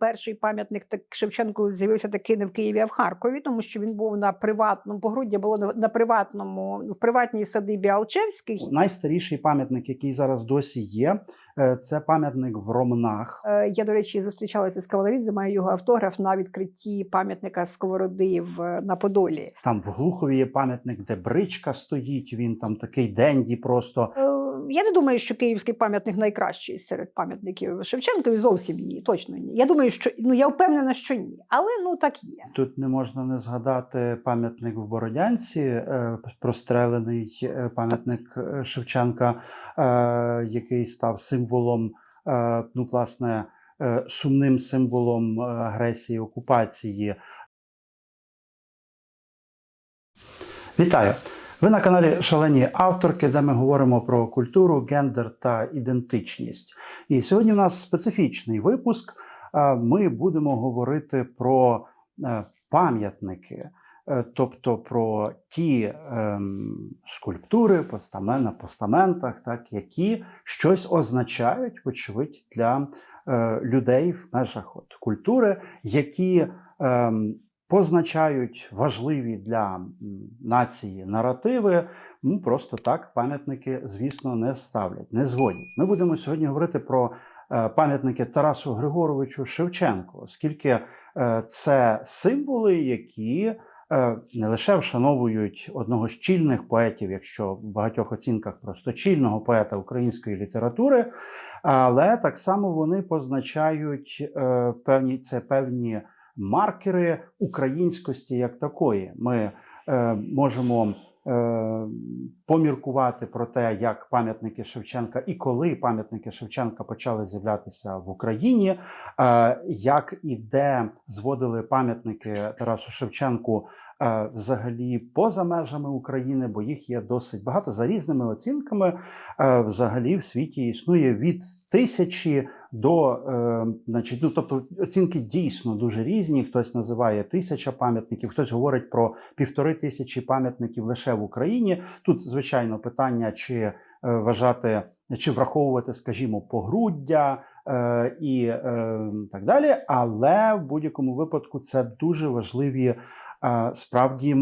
перший пам'ятник так Шевченку з'явився таки не в Києві, а в Харкові, тому що він був на приватному погруддя було на, приватному в приватній садибі Алчевських. Найстаріший пам'ятник, який зараз досі є, е, це пам'ятник в Ромнах. Е, Я, до речі, зустрічалася з Кавалерідзе, маю його автограф на відкритті пам'ятника Сковороди в на Подолі. Там в Глухові є пам'ятник, де бричка стоїть. Він там такий денді просто. Я не думаю, що київський пам'ятник найкращий серед пам'ятників Шевченкові. Зовсім ні, точно ні. Я думаю, що ну я впевнена, що ні, але ну так є. Тут не можна не згадати пам'ятник в Бородянці, е, прострелений е, пам'ятник е, Шевченка, який став символом, ну, власне, сумним символом агресії окупації. Вітаю! Ви на каналі Шалені авторки, де ми говоримо про культуру, гендер та ідентичність. І сьогодні в нас специфічний випуск. Е, Ми будемо говорити про е, пам'ятники, е, тобто про ті ем, скульптури постамен, на постаментах, так, які щось означають, вочевидь, для людей в межах от, культури, які ем, позначають важливі для нації наративи. Ну, просто так пам'ятники, звісно, не ставлять, не зводять. Ми будемо сьогодні говорити про е, пам'ятники Тарасу Григоровичу Шевченку, оскільки е, це символи, які е, не лише вшановують одного з чільних поетів, якщо в багатьох оцінках просто чільного поета української літератури, але так само вони позначають певні це певні маркери українськості як такої. Ми е, можемо е, поміркувати про те, як пам'ятники Шевченка і коли пам'ятники Шевченка почали з'являтися в Україні, е, як і де зводили пам'ятники Тарасу Шевченку взагалі поза межами України, бо їх є досить багато за різними оцінками. Е, взагалі в світі існує від тисячі до, е, значить, ну тобто оцінки дійсно дуже різні. Хтось називає тисяча пам'ятників, хтось говорить про півтори тисячі пам'ятників лише в Україні. Тут, звичайно, питання, чи е, вважати, чи враховувати, скажімо, погруддя е, і е, так далі. Але в будь-якому випадку це дуже важливі, е, справді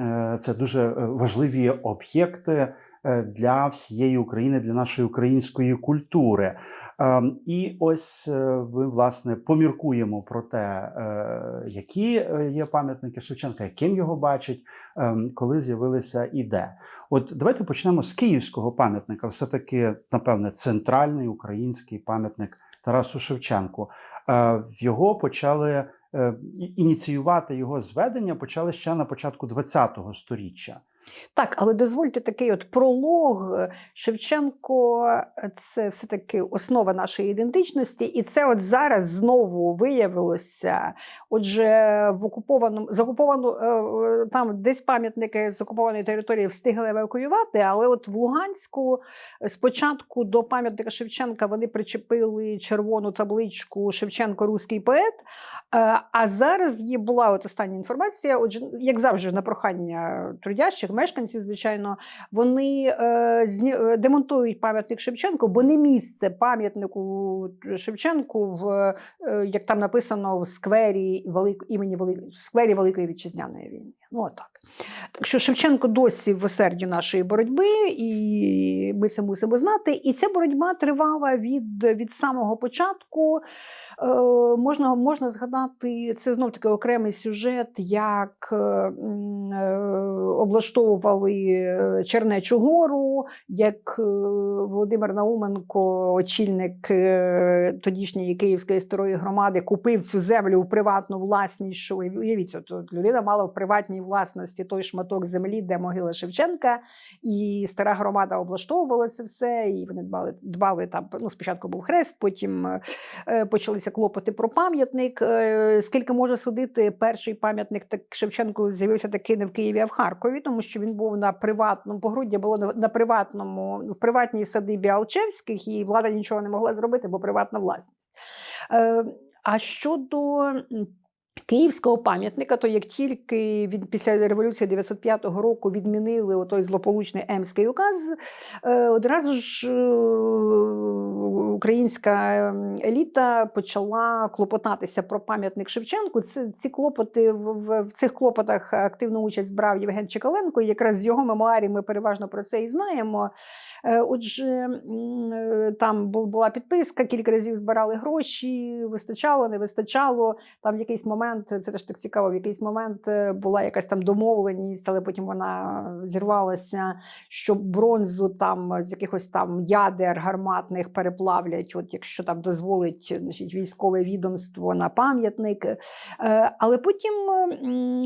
е, це дуже е, важливі об'єкти е, для всієї України, для нашої української культури. І ось ми власне поміркуємо про те, які є пам'ятники Шевченка, яким його бачать, ем, коли з'явилися і де. От давайте почнемо з київського пам'ятника. Все-таки, напевне, центральний український пам'ятник Тарасу Шевченку. Його почали ініціювати його зведення почали ще на початку ХХ століття. Так, але дозвольте такий от пролог. Шевченко е, це все-таки основа нашої ідентичності, і це от зараз знову виявилося. Отже, в окупованому закуповану е, е, там десь пам'ятники з окупованої території встигли евакуювати, але от в Луганську спочатку до пам'ятника Шевченка вони причепили червону табличку Шевченко руський поет. А зараз є була от остання інформація. Отже, як завжди, на прохання трудящих, мешканців, звичайно, вони е, е, демонтують пам'ятник Шевченку, бо не місце пам'ятнику Шевченку в е, як там написано в сквері велик, імені Велик, в сквері Великої вітчизняної війни. Ну отак. Так що Шевченко досі в осерді нашої боротьби, і ми це мусимо знати. І ця боротьба тривала від, від самого початку. Е, можна, можна згадати, це знов таки окремий сюжет, як е, е, облаштовували Чернечу гору, як Володимир Науменко, очільник тодішньої Київської старої громади, купив цю землю в приватну власність. Що уявіть, от, от людина мала в приватній власності той шматок землі, де могила Шевченка, і стара громада облаштовувала це все, і вони дбали, дбали там. Ну, спочатку був хрест, потім е, е, клопоти про пам'ятник. Е, Скільки може судити, перший пам'ятник так Шевченку з'явився таки не в Києві, а в Харкові, тому що він був на приватному погруддя було на, приватному в приватній садибі Алчевських, і влада нічого не могла зробити, бо приватна власність. Е, А щодо Київського пам'ятника, то як тільки від після революції 905 року відмінили той злополучний Емський указ, е, одразу ж е, українська еліта почала клопотатися про пам'ятник Шевченку. Це ці клопоти в, в, цих клопотах активну участь брав Євген Чекаленко. І якраз з його мемуарів ми переважно про це і знаємо. Е, Отже, там була підписка, кілька разів збирали гроші, вистачало, не вистачало. Там в якийсь момент, це теж так цікаво, в якийсь момент е, була якась там домовленість, але потім вона зірвалася, що бронзу там з якихось там ядер гарматних переплавлять, от якщо там дозволить значить, військове відомство на пам'ятник. Е, Але потім,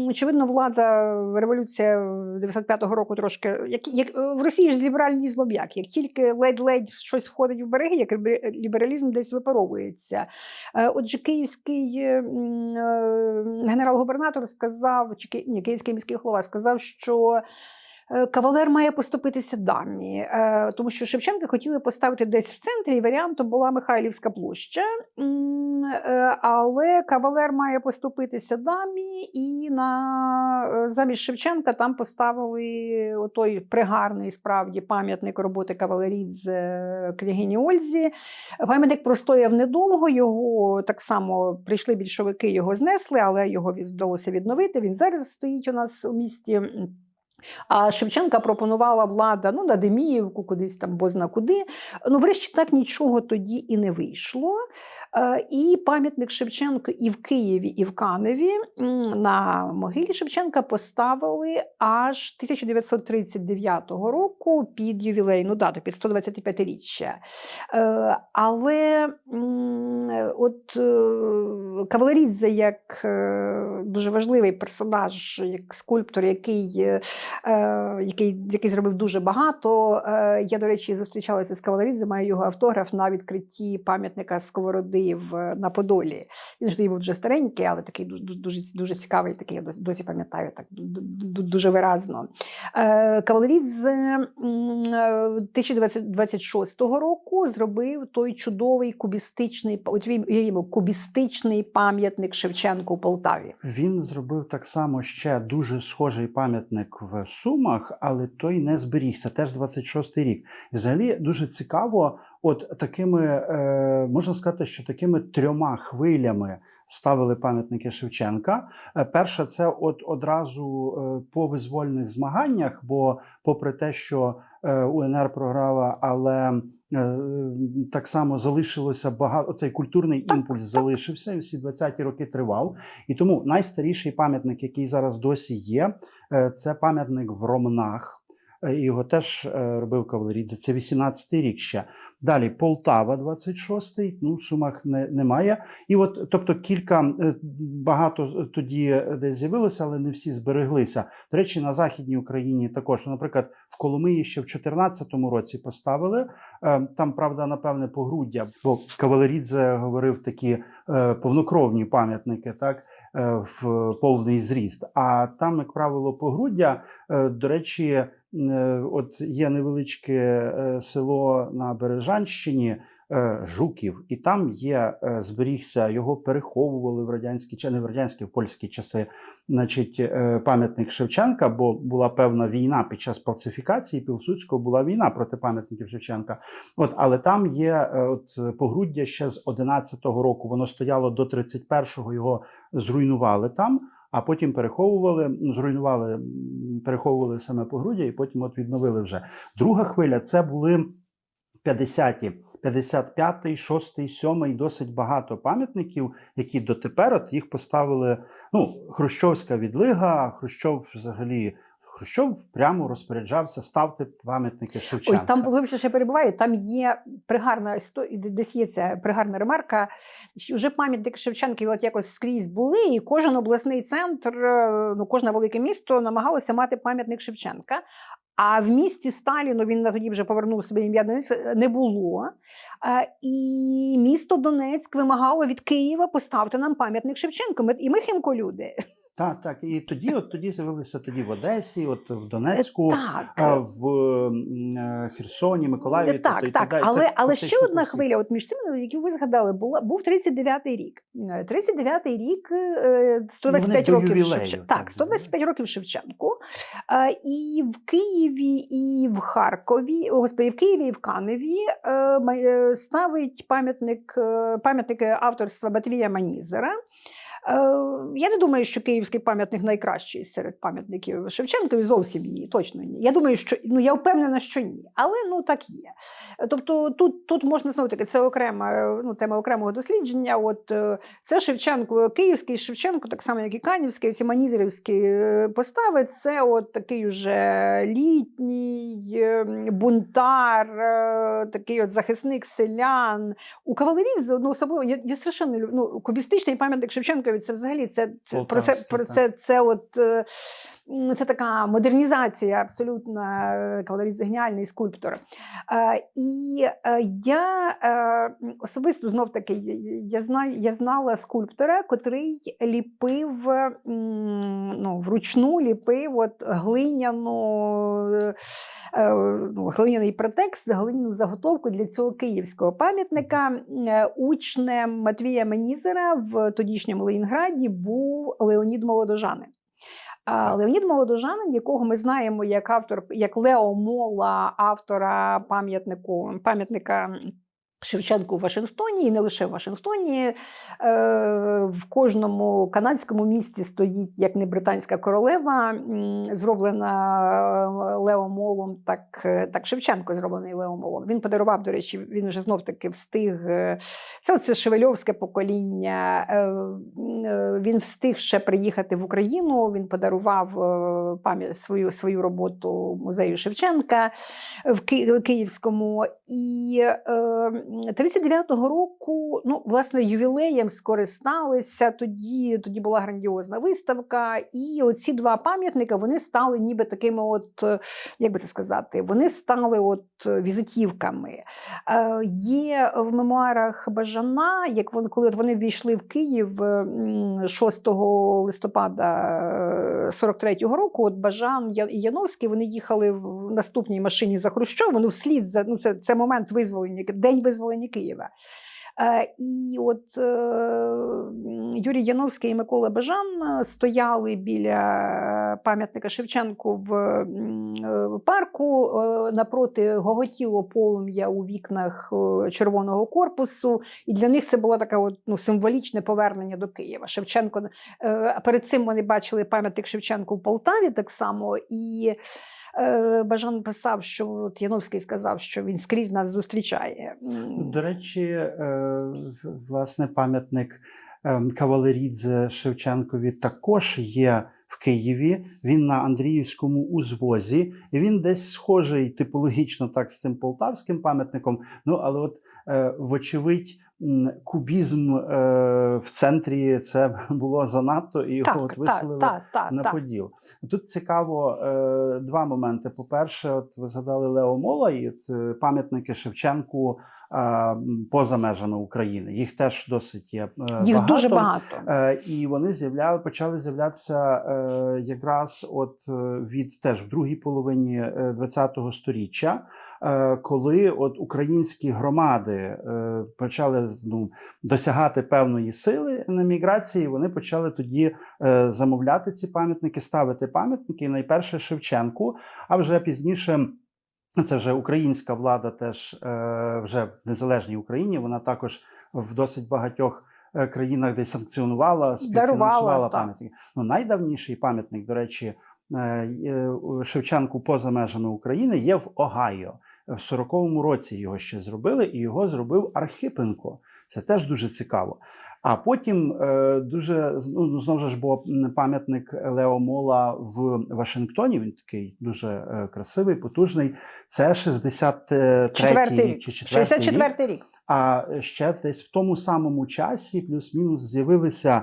очевидно, влада, революція 95-го року трошки, як, як в Росії ж з лібералізмом як? Як тільки ледь-ледь щось входить в береги, як лібералізм десь випаровується. Е, Отже, київський генерал-губернатор сказав, чи ні, київський міський голова сказав, що. е, Кавалер має поступитися дамі, е, тому що Шевченка хотіли поставити десь в центрі, і варіантом була Михайлівська площа. Е, Але кавалер має поступитися дамі, і на е, замість Шевченка там поставили отой пригарний справді пам'ятник роботи кавалерідзе е, княгині Ользі. Пам'ятник простояв недовго. Його так само прийшли більшовики, його знесли, але його вдалося відновити. Він зараз стоїть у нас у місті. А Шевченка пропонувала влада ну, на Деміївку, кудись там бозна куди. Ну, врешті так нічого тоді і не вийшло. Е, І пам'ятник Шевченко і в Києві, і в Каневі на могилі Шевченка поставили аж 1939 року під ювілейну дату, під 125-річчя. Е, Але от е, як е, дуже важливий персонаж, як скульптор, який, який, який зробив дуже багато. Я, до речі, зустрічалася з Кавалерідзе, маю його автограф на відкритті пам'ятника Сковороди в, на Подолі. Він ж тоді був вже старенький, але такий дуже, дуже, дуже цікавий, такий я досі- пам'ятаю так ду- ду- дуже виразно. Е, Кавалерідзе м, е, 1926 року зробив той чудовий кубістичний, кубістичний пам'ятник Шевченку у Полтаві. Він зробив так само ще дуже схожий пам'ятник в Сумах, але той не зберігся. Теж 26-й рік. Взагалі дуже цікаво, от такими е, можна сказати, що такими трьома хвилями ставили пам'ятники Шевченка. Е, Перша це от одразу е, по визвольних змаганнях, бо попри те, що УНР програла, але так само залишилося багато. Цей культурний імпульс залишився, всі 20-ті роки тривав. І тому найстаріший пам'ятник, який зараз досі є, це пам'ятник в Ромнах. Е, Його теж е, робив Кавалерідзе. Це 18-й рік ще. Далі Полтава, 26-й, ну, Сумах не, немає. І от, тобто, кілька е, багато тоді десь з'явилося, але не всі збереглися. До речі, на Західній Україні також, Ну, наприклад, в Коломиї ще в 14-му році поставили. Там, правда, напевне, погруддя, бо Кавалерідзе говорив такі повнокровні пам'ятники, так, в повний зріст. А там, як правило, погруддя. До речі, от є невеличке е, село на Бережанщині. е, Жуків, і там є, е, зберігся, його переховували в радянські чи не в радянські, в польські часи, значить, е, пам'ятник Шевченка, бо була певна війна під час пацифікації Пілсудського була війна проти пам'ятників Шевченка. От, але там є е, от погруддя ще з 11-го року. Воно стояло до 31-го, його зруйнували там. А потім переховували, ну, зруйнували, переховували саме погруддя, і потім от відновили вже. Друга хвиля це були 50-ті, 55-й, 6-й, 7-й, досить багато пам'ятників, які дотепер от їх поставили. Ну, Хрущовська відлига, Хрущов взагалі. Хрущов прямо розпоряджався ставте пам'ятники Шевченка. Ой, там вибачте, що я перебуваю. Там є пригарна десь є ця пригарна ремарка. що Вже пам'ятник Шевченків от якось скрізь були, і кожен обласний центр, е, ну кожне велике місто намагалося мати пам'ятник Шевченка. А в місті Сталіну він на тоді вже повернув собі ім'я Донецьк, не було. Е, І місто Донецьк вимагало від Києва поставити нам пам'ятник Шевченку. І ми химко люди. Так, так. І тоді, от тоді з'явилися тоді в Одесі, от в Донецьку, Так, а, в е, Херсоні, Миколаєві. тобто так, і так. Але, Так, але ще одна хвиля, от між цими, які ви згадали, була був 39-й рік. Е, 39-й рік, е, 125 Ну, років ювілею, Шевченку. так, Так, 125 років Шевченку. Е, І в Києві, і в Харкові, господи, в Києві, і в Каневі е, е, ставить пам'ятник е, пам'ятники авторства Батвія Манізера. Е, Я не думаю, що київський пам'ятник найкращий серед пам'ятників Шевченкові. Зовсім ні, точно ні. Я думаю, що ну я впевнена, що ні. Але ну так є. Тобто тут, тут можна знову таки це окрема е, ну, тема окремого дослідження. От е, це Шевченко, Київський Шевченко, так само як і Канівський, ці манізерівські е, постави. Це от такий уже літній е, бунтар, е, такий от захисник селян. У кавалерії ну, особливо я, я страшенно люблю. Ну, кубістичний пам'ятник Шевченкові це взагалі це, це про це про це, це от. Е, Це така модернізація абсолютно кавалеріст геніальний скульптор. Е, І е, я е, особисто знов таки я- знаю, я знала скульптора, котрий ліпив ну, вручну ліпив от глиняну. е, е, Ну, глиняний претекст, глиняну заготовку для цього київського пам'ятника. Е, Учнем Матвія Менізера в тодішньому Ленінграді був Леонід Молодожанин. Леонід Молодожанин, якого ми знаємо як автор, як Лео Мола, автора пам'ятнику пам'ятника Шевченку в Вашингтоні, і не лише в Вашингтоні. Е, в кожному канадському місті стоїть як не британська королева, зроблена е, Лео Молом, так, е, так Шевченко зроблений Лео Молом. Він подарував, до речі, він вже знов таки встиг. Це оце Шевельовське покоління. Він встиг ще приїхати в Україну. Він подарував пам'ять свою, свою роботу музею Шевченка в Київському. І 39-го року, ну, власне, ювілеєм скористалися. Тоді, тоді була грандіозна виставка. І оці два пам'ятника вони стали ніби такими, от, е, як би це сказати, вони стали от е, візитівками. Е, Є в мемуарах Бажана, як вони, коли от вони ввійшли в Київ м, 6 листопада 43-го року, от Бажан і Яновський вони їхали в наступній машині за Хрущовим, ну вслід за ну, це, це момент визволення, день визволення Києва. І от е, Юрій Яновський і Микола Бажан е, стояли біля пам'ятника Шевченку в парку. Напроти гоготіло полум'я у вікнах е, червоного корпусу. І для них це було таке от, ну, символічне повернення до Києва. Шевченко е, перед цим вони бачили пам'ятник Шевченку в Полтаві так само. І Бажан писав, що от Яновський сказав, що він скрізь нас зустрічає. До речі, е, власне, пам'ятник ем, Кавалерідзе Шевченкові також є в Києві. Він на Андріївському узвозі, і він десь схожий типологічно так з цим полтавським пам'ятником. Ну, але от, е, вочевидь, кубізм е, в центрі це було занадто, і його Так, от виселили так, так, на так. поділ. Тут цікаво е, два моменти. По-перше, от ви згадали Лео Мола і от, е, пам'ятники Шевченку е, поза межами України. Їх теж досить є. е, Їх багато. дуже багато. Е, і вони з'являли, почали з'являтися е, якраз от е, від теж в другій половині е, ХХ століття, е, коли от українські громади е, почали ну, досягати певної сили на міграції, вони почали тоді е, замовляти ці пам'ятники, ставити пам'ятники. І найперше Шевченку, а вже пізніше. Це вже українська влада, теж е, вже в незалежній Україні. Вона також в досить багатьох е, країнах десь санкціонувала, співфінансувала пам'ятники. Ну, найдавніший пам'ятник, до речі, е, Шевченку поза межами України є в Огайо. В 40-му році його ще зробили, і його зробив Архипенко. Це теж дуже цікаво. А потім е, дуже ну, знову ж бо пам'ятник Лео Мола в Вашингтоні. Він такий дуже е, красивий, потужний. Це 63 Четвертий рік рік. чи четвертий рік. 64-й рік. А ще десь в тому самому часі, плюс-мінус, з'явилися е,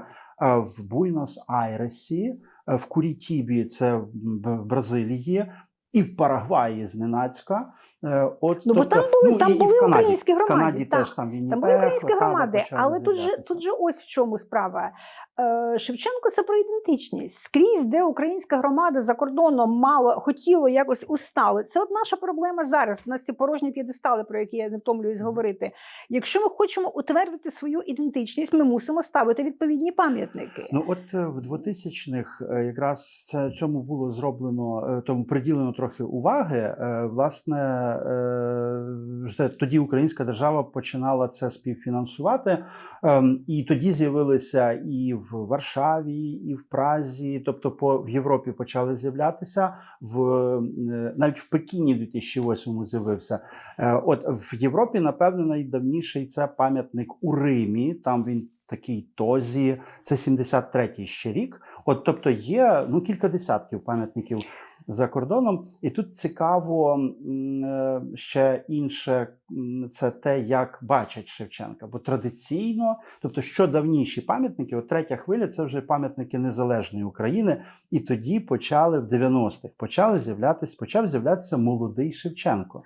в Буйнос-Айресі, в Курітібі, це в Бразилії, і в Парагваї зненацька. Е, От, Ну, бо там були- там і- і були Канаді. українські громади, Канаді так. теж там Вінніпех, Там були українські громади, але тут же, тут же ось в чому справа. Е, Шевченко це про ідентичність. Скрізь, де українська громада за кордоном мало хотіло якось устали. Це от наша проблема зараз. У нас ці порожні п'єдестали, про які я не втомлююсь говорити. Якщо ми хочемо утвердити свою ідентичність, ми мусимо ставити відповідні пам'ятники. Ну, от е, в 2000-х е, якраз цьому було зроблено, тому приділено трохи уваги. Власне, е, вже тоді українська держава починала це співфінансувати, Ем, і тоді з'явилися і в Варшаві, і в Празі, тобто по в Європі почали з'являтися в е, навіть в Пекіні 2008 з'явився. Е, От в Європі, напевне, найдавніший це пам'ятник у Римі. Там він такий тозі, це 73-й ще рік. От, тобто, є ну кілька десятків пам'ятників за кордоном, і тут цікаво е, ще інше це те, як бачать Шевченка. Бо традиційно, тобто, що давніші пам'ятники, от третя хвиля це вже пам'ятники незалежної України. І тоді почали в 90-х, почали з'являтися, почав з'являтися молодий Шевченко.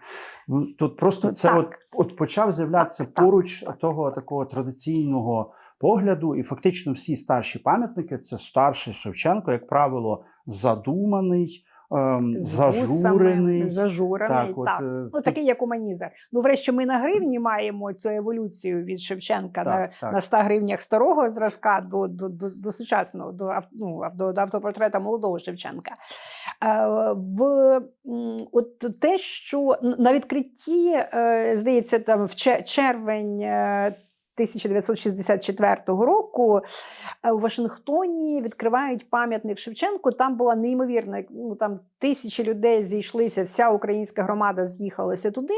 Тут просто Ну, це так. от, от почав з'являтися поруч того такого традиційного погляду, і фактично всі старші пам'ятники це старший Шевченко, як правило, задуманий, ем, З зажурений. зажурений, Так, так. от, е, Ну, тут- такий, як уманізер. Ну, врешті, ми на гривні маємо цю еволюцію від Шевченка на, так, так. на 100 гривнях старого зразка до, до, до, до сучасного, до, ну, до, до автопортрета молодого Шевченка. Е, в, от те, що на відкритті, е, здається, там в чер- червень. Е, 1964 року е, у Вашингтоні відкривають пам'ятник Шевченку. Там була неймовірна. Ну там тисячі людей зійшлися. Вся українська громада з'їхалася туди.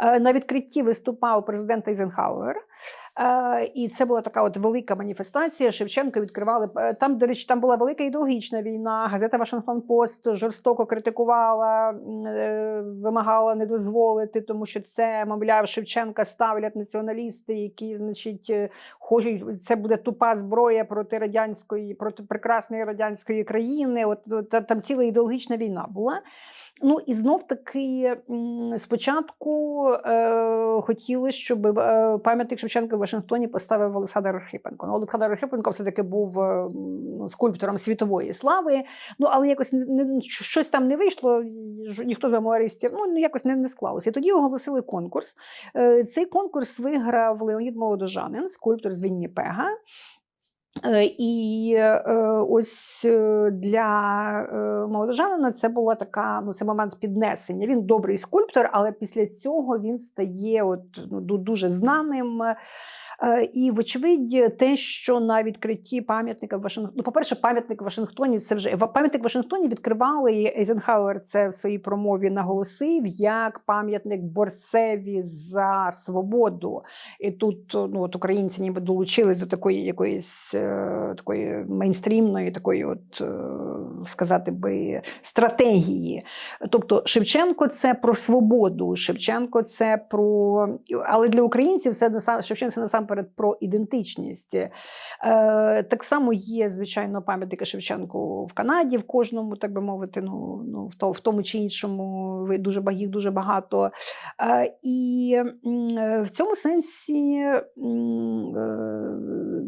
Е, На відкритті виступав президент Eisenhower. Е, І це була така от велика маніфестація. Шевченко відкривали е, там. До речі, там була велика ідеологічна війна. Газета Вашингтон Пост жорстоко критикувала, вимагала не дозволити, тому що це, мовляв, Шевченка ставлять націоналісти, які, значить, хочуть. Це буде тупа зброя проти радянської, проти прекрасної радянської країни. От, от та- там ціла ідеологічна війна була. Ну і знов таки спочатку е, хотіли, щоб е, пам'ятник Шевченка в Вашингтоні поставив Олександр Архипенко. Ну, Олександр Архипенко все-таки був е, скульптором світової слави. Ну але якось не, не- щось там не вийшло. Ніхто з мемуаристів ну ну, якось не, не склалося. І тоді оголосили конкурс. Е, Цей конкурс виграв Леонід Молодожанин, скульптор з Вінніпега. Е, І е, ось е, для молодожанина це була така, ну це момент піднесення. Він добрий скульптор, але після цього він стає от, ну, дуже знаним. Е, І, вочевидь, те, що на відкритті пам'ятника в Вашингтоні, ну, по-перше, пам'ятник Вашингтоні, це вже пам'ятник Вашингтоні відкривали, і Ейзенхауер це в своїй промові наголосив як пам'ятник борцеві за свободу. І тут ну, от українці ніби долучились до такої якоїсь е, такої мейнстрімної, такої, от е, сказати би, стратегії. Тобто Шевченко це про свободу, Шевченко це про. Але для українців це Шевченко це насамперед про ідентичність. Е, так само є, звичайно, пам'ятники Шевченку в Канаді, в кожному, так би мовити, ну, ну в, то, в тому чи іншому дуже, їх дуже багато. Е, і е, в цьому сенсі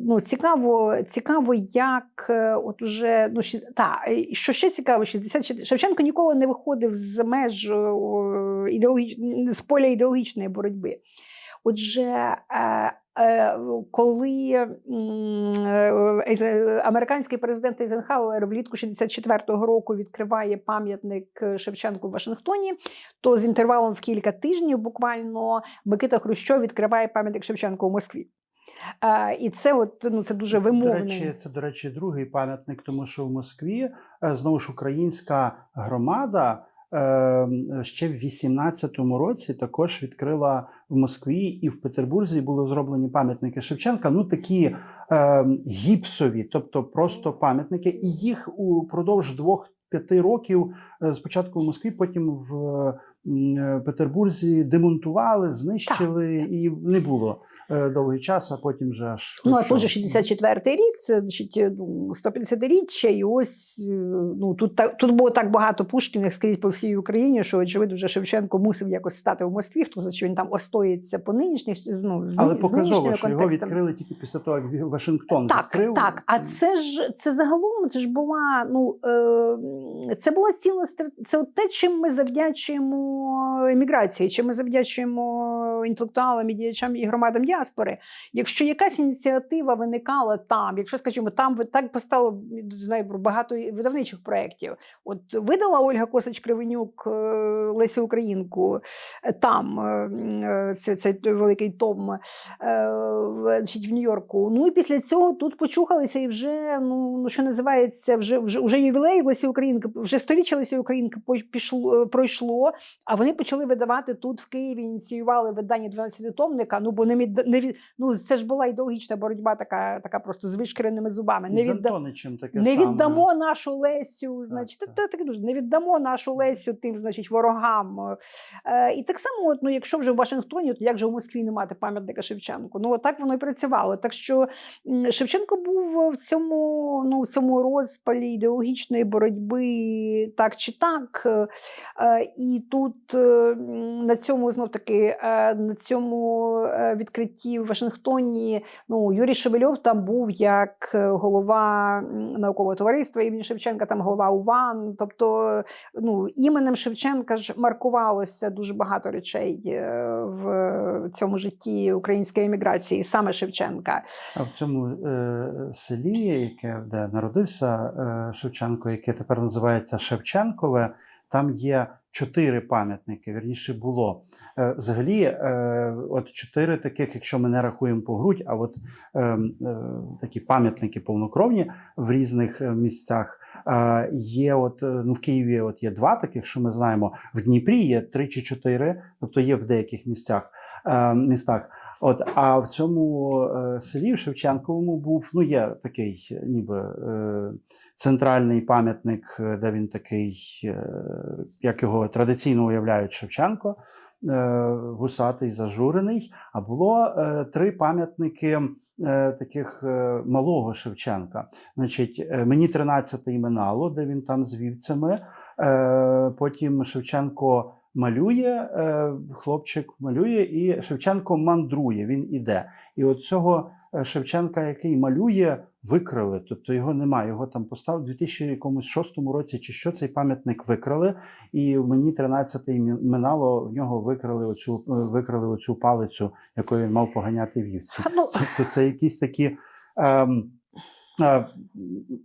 ну, цікаво, цікаво, як от уже ну, та, що ще цікаво, 60, Шевченко ніколи не виходив з меж ідеологіч, з поля ідеологічної боротьби. Отже, е, е, коли е, американський президент Ейзенхауер влітку 64-го року відкриває пам'ятник Шевченку в Вашингтоні, то з інтервалом в кілька тижнів буквально Микита Хрущов відкриває пам'ятник Шевченку в Москві. І це от ну це дуже Це, вимовний. речі, це, до речі, другий пам'ятник, тому що в Москві знову ж українська громада ще в 18-му році також відкрила в Москві і в Петербурзі були зроблені пам'ятники Шевченка. Ну такі е, гіпсові, тобто просто пам'ятники, і їх упродовж двох. П'яти років е, спочатку в Москві, потім в Петербурзі демонтували, знищили, і не було е, довгий час, а потім вже аж Ну, а тут же 64-й рік, це значить, ну, 150-річчя, і ось е, ну, тут, так, тут було так багато Пушкіних скрізь по всій Україні, що, очевидно, вже Шевченко мусив якось стати в Москві, хто значить, що він там остоїться по нинішніх, ну, з, Але показово, що його відкрили тільки після того, як Вашингтон Так, відкрив. так. А це ж це загалом це ж була ну е, це була ціла це от те, чим ми завдячуємо еміграції, чи ми завдячуємо інтелектуалам і діячам і громадам діаспори. Якщо якась ініціатива виникала там, якщо скажімо, там так постало знаю багато видавничих проєктів. От видала Ольга Косач Кривенюк е, Лесю Українку е, там е, цей, великий том значить, в Нью-Йорку. Ну і після цього тут почухалися і вже, ну, ну що називається, вже, вже, вже ювілей Лесі Українки, вже сторіччя Лесі Українки пішло, пройшло, а вони почали видавати тут в Києві, ініціювали видання 12-томника, ну бо не, від, не від, ну, це ж була ідеологічна боротьба така, така просто з вишкіреними зубами. Не, відда, таке не саме. віддамо нашу Лесю, значить, так. та- та- дуже, не віддамо нашу Лесю тим, значить, ворогам. Е, і так само, от, ну, якщо вже в Вашингтоні, то як же в Москві не мати пам'ятника Шевченку? Ну, так воно і працювало. Так що Шевченко був в цьому, ну, в цьому розпалі ідеологічної боротьби так чи так. Е, е, і тут е, на цьому знов таки е, на цьому е, відкритті в Вашингтоні ну, Юрій Шевельов там був як е, голова наукового товариства імені Шевченка, там голова УВАН. Тобто, ну, іменем Шевченка ж маркувалося дуже багато речей е, в цьому житті української еміграції, саме Шевченка. А в цьому е, селі, яке де народився е, Шевченко, яке тепер називається Шевченкове, там є чотири пам'ятники. Вірніше було. Е, взагалі, е, от чотири таких, якщо ми не рахуємо по грудь, а от е, е, такі пам'ятники повнокровні в різних місцях. Є, от ну в Києві, от є два таких, що ми знаємо. В Дніпрі є три чи чотири, тобто є в деяких місцях е, містах. От, а в цьому е, селі в Шевченковому був, ну, є такий, ніби е, центральний пам'ятник, е, де він такий, е, як його традиційно уявляють Шевченко, е, гусатий, зажурений. А було е, три пам'ятники. е, Таких е, малого Шевченка. Значить, мені 13 минало, де він там з вівцями. Потім Шевченко малює, е, хлопчик малює, і Шевченко мандрує, він іде. І от цього е, Шевченка, який малює, викрали. Тобто його немає. Його там поставили у 2006 році, чи що цей пам'ятник викрали. І мені 13-й минало, в нього викрали оцю, е, викрали оцю палицю, якою він мав поганяти вівці. Ну, Тобто це якісь такі. Ем,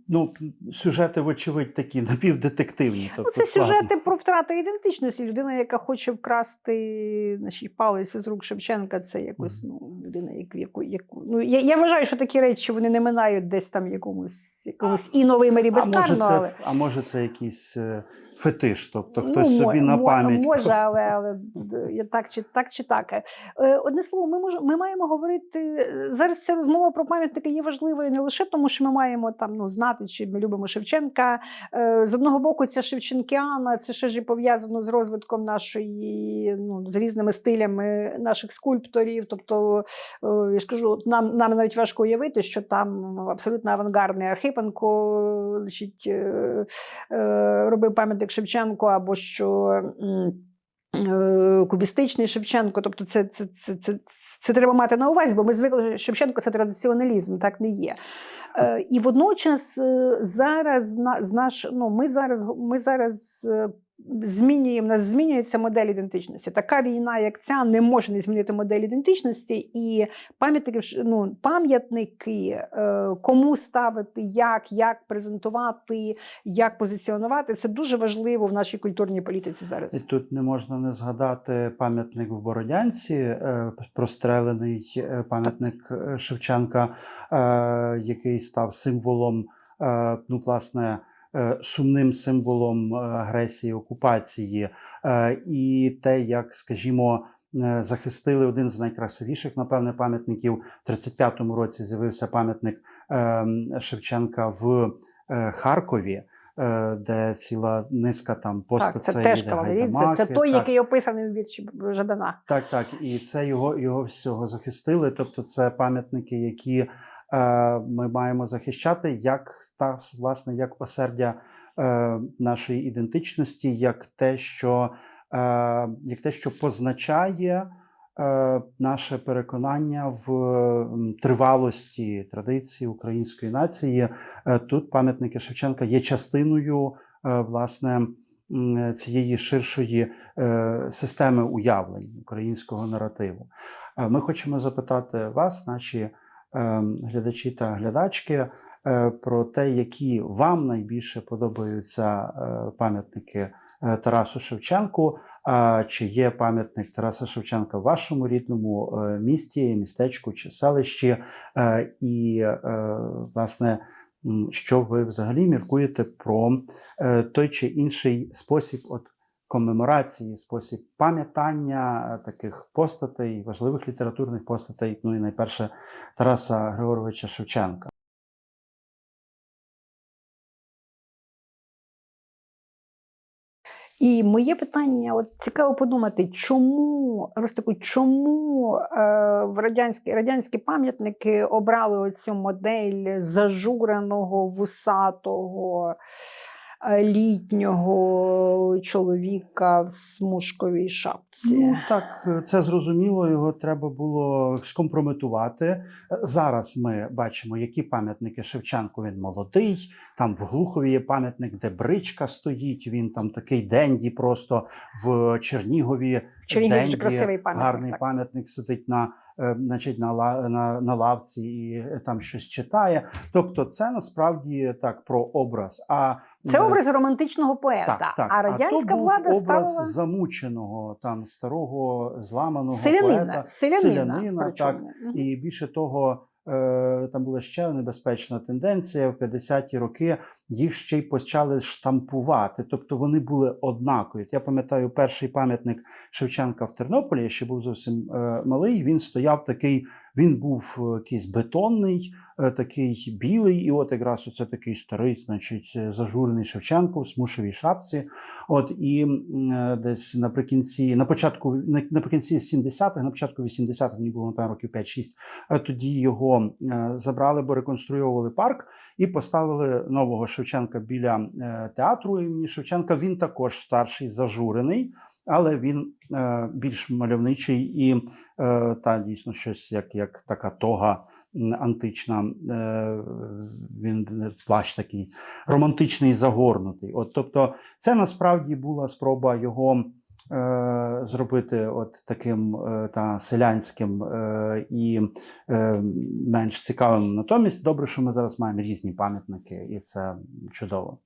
ну, сюжети, вочевидь, такі напівдетективні. Ну, Тобто, це складно. сюжети про втрату ідентичності. Людина, яка хоче вкрасти значить, палець з рук Шевченка, це якось ну, людина, яку, яку, яку... Ну, я, я вважаю, що такі речі вони не минають десь там якомусь, якомусь і новий мері А може, це, але... а може, це якийсь е, фетиш, тобто Ну, собі мо- на пам'ять. Може, просто. але, але так чи так чи так. Е, Одне слово, ми мож, ми маємо говорити зараз. Ця розмова про пам'ятники є важливою не лише тому, що ми маємо там ну знати, чи ми любимо Шевченка. Е, З одного боку, ця Шевченкіана, це ще ж і пов'язано з розвитком нашої, ну з різними стилями наших скульпторів. Тобто, е, я ж кажу, нам, нам навіть важко уявити, що там ну, абсолютно авангардний Архипенко значить, робив пам'ятник Шевченко, або що. е, Кубістичний Шевченко, тобто це, це, це, це, це треба мати на увазі, бо ми звикли, що Шевченко це традиціоналізм, так не є. Е, і водночас е, зараз наш, ну, ми зараз ми зараз змінюємо, у нас змінюється модель ідентичності. Така війна, як ця, не може не змінити модель ідентичності, і пам'ятники, ну, пам'ятники, е, кому ставити, як, як презентувати, як позиціонувати, це дуже важливо в нашій культурній політиці зараз. І тут не можна не згадати пам'ятник в Бородянці, е, прострелений е, пам'ятник Шевченка, який став символом, ну, власне, сумним символом е, агресії, окупації. Е, І те, як, скажімо, е, захистили один з найкрасивіших, напевне, пам'ятників. В 35-му році з'явився пам'ятник е, Шевченка в е, Харкові. е, де ціла низка там Так, це теж де. Це, той, так. який описаний у вірші Жадана. Так, так. І це його, його всього захистили. Тобто, це пам'ятники, які е, ми маємо захищати, як та власне як осердя е, нашої ідентичності, як те, що, е, як те, що позначає. е, Наше переконання в тривалості традиції української нації Е, тут пам'ятники Шевченка є частиною е, власне цієї ширшої е, системи уявлень українського наративу. Е, Ми хочемо запитати вас, наші е, глядачі та глядачки, е, про те, які вам найбільше подобаються е, пам'ятники е, Тарасу Шевченку. А Чи є пам'ятник Тараса Шевченка в вашому рідному е, місті, містечку чи селищі? Е, І, е, власне, що ви взагалі міркуєте про е, той чи інший спосіб от комеморації, спосіб пам'ятання е, таких постатей, важливих літературних постатей, ну і найперше Тараса Григоровича Шевченка. І моє питання: от цікаво подумати, чому Ростику, чому е, в радянські, радянські пам'ятники обрали оцю модель зажуреного, вусатого, літнього чоловіка в смужковій шапці? Ну так, е, це зрозуміло. Його треба було скомпрометувати. Е, Зараз ми бачимо, які пам'ятники Шевченку. Він молодий. Там в Глухові є пам'ятник, де бричка стоїть. Він там такий денді, просто в Чернігові. Чернігові денді, красивий пам'ятник, Гарний так. пам'ятник сидить на, е, значить, на, ла- на, на лавці і е, там щось читає. Тобто, це насправді так про образ. А Це е, образ романтичного поета. так, так. А радянська то був влада образ ставила замученого, там старого зламаного селянина. поета, Селянина, селянина так. Угу. І більше того, е, там була ще небезпечна тенденція. В 50-ті роки їх ще й почали штампувати. Тобто вони були однакові. Я пам'ятаю перший пам'ятник Шевченка в Тернополі. Я ще був зовсім е, малий. Він стояв такий, він був е, якийсь бетонний, е, такий білий. І от якраз оце такий старий, значить, е, зажурений Шевченко в смушевій шапці. От і е, десь наприкінці, на початку, наприкінці 70-х, на початку 80-х, мені було напевно років 5-6, е, тоді його е, забрали, бо реконструювали парк і поставили нового Шевченка біля е, театру імені Шевченка. Він також старший, зажурений, але він е, більш мальовничий і та дійсно щось як, як така тога. Антична, він плащ такий романтичний, загорнутий. От, тобто, це насправді була спроба його зробити от таким е, та селянським е, і е, менш цікавим. Натомість, добре, що ми зараз маємо різні пам'ятники, і це чудово.